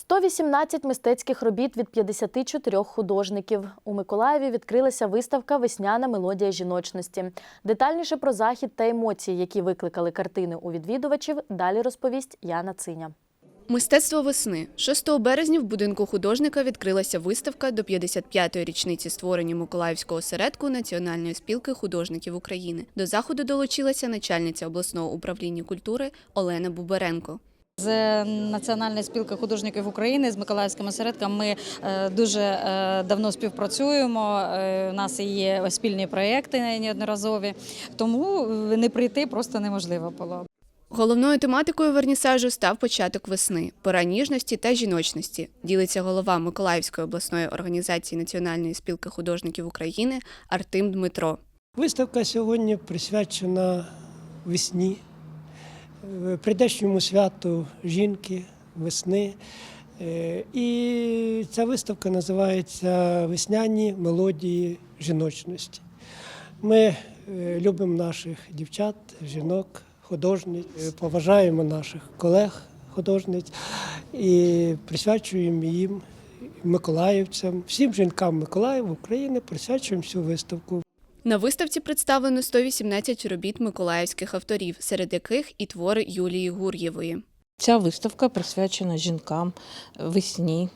118 мистецьких робіт від 54 художників. У Миколаєві відкрилася виставка Весняна мелодія жіночності. Детальніше про захід та емоції, які викликали картини у відвідувачів, далі розповість Яна Циня. Мистецтво весни 6 березня в будинку художника відкрилася виставка до 55-ї річниці створення Миколаївського осередку Національної спілки художників України. До заходу долучилася начальниця обласного управління культури Олена Буберенко. З Національної спілки художників України з Миколаївським осередком ми е, дуже е, давно співпрацюємо. Е, У нас є спільні проекти неодноразові, тому не прийти просто неможливо було. Головною тематикою вернісажу став початок весни, пора ніжності та жіночності. Ділиться голова Миколаївської обласної організації Національної спілки художників України Артем Дмитро. Виставка сьогодні присвячена весні, прийдешньому святу жінки, весни. Е, І ця виставка називається Весняні мелодії жіночності. Ми е, любимо наших дівчат, жінок, художниць, е, поважаємо наших колег художниць і присвячуємо їм миколаївцям, всім жінкам Миколаєва України присвячуємо цю виставку. На виставці представлено 118 робіт миколаївських авторів, серед яких і твори Юлії Гур'євої. Ця виставка присвячена жінкам весні.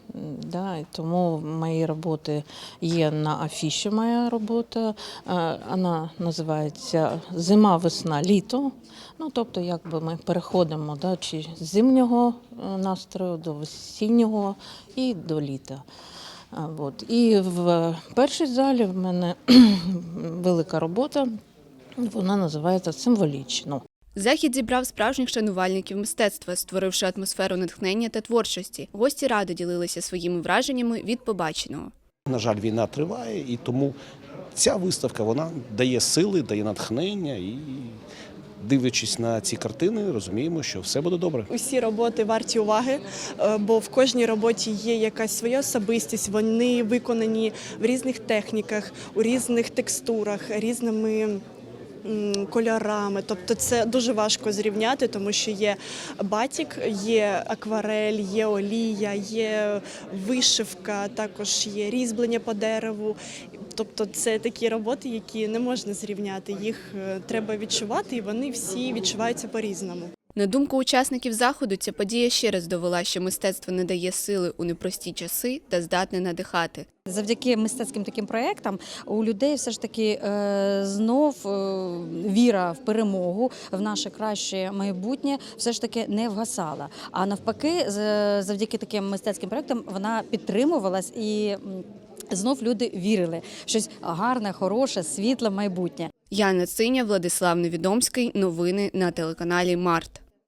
Да, тому мої роботи є на афіші. Моя робота. Е, Вона називається Зима, весна, літо. Ну, тобто, якби ми переходимо да, чи з зимнього е, настрою до весіннього і до літа. От. І в першій залі в мене велика робота. Вона називається Символічно. Захід зібрав справжніх шанувальників мистецтва, створивши атмосферу натхнення та творчості. Гості радо ділилися своїми враженнями від побаченого. На жаль, війна триває, і тому ця виставка вона дає сили, дає натхнення і. Дивлячись на ці картини, розуміємо, що все буде добре. Усі роботи варті уваги, е, бо в кожній роботі є якась своя особистість. Вони виконані в різних техніках, у різних текстурах, різними. Кольорами, тобто це дуже важко зрівняти, тому що є батік, є акварель, є олія, є вишивка, також є різьблення по дереву. Тобто, це такі роботи, які не можна зрівняти. Їх е, треба відчувати, і вони всі відчуваються по-різному. На думку учасників заходу, ця подія ще раз довела, що мистецтво не дає сили у непрості часи та здатне надихати. Завдяки мистецьким таким проектам у людей все ж таки е, знов е, віра в перемогу, в наше краще майбутнє, все ж таки не вгасала. А навпаки, завдяки таким мистецьким проектам вона підтримувалась і. Знов люди вірили щось гарне, хороше, світле майбутнє. Яна Циня, Владислав Невідомський. Новини на телеканалі Март.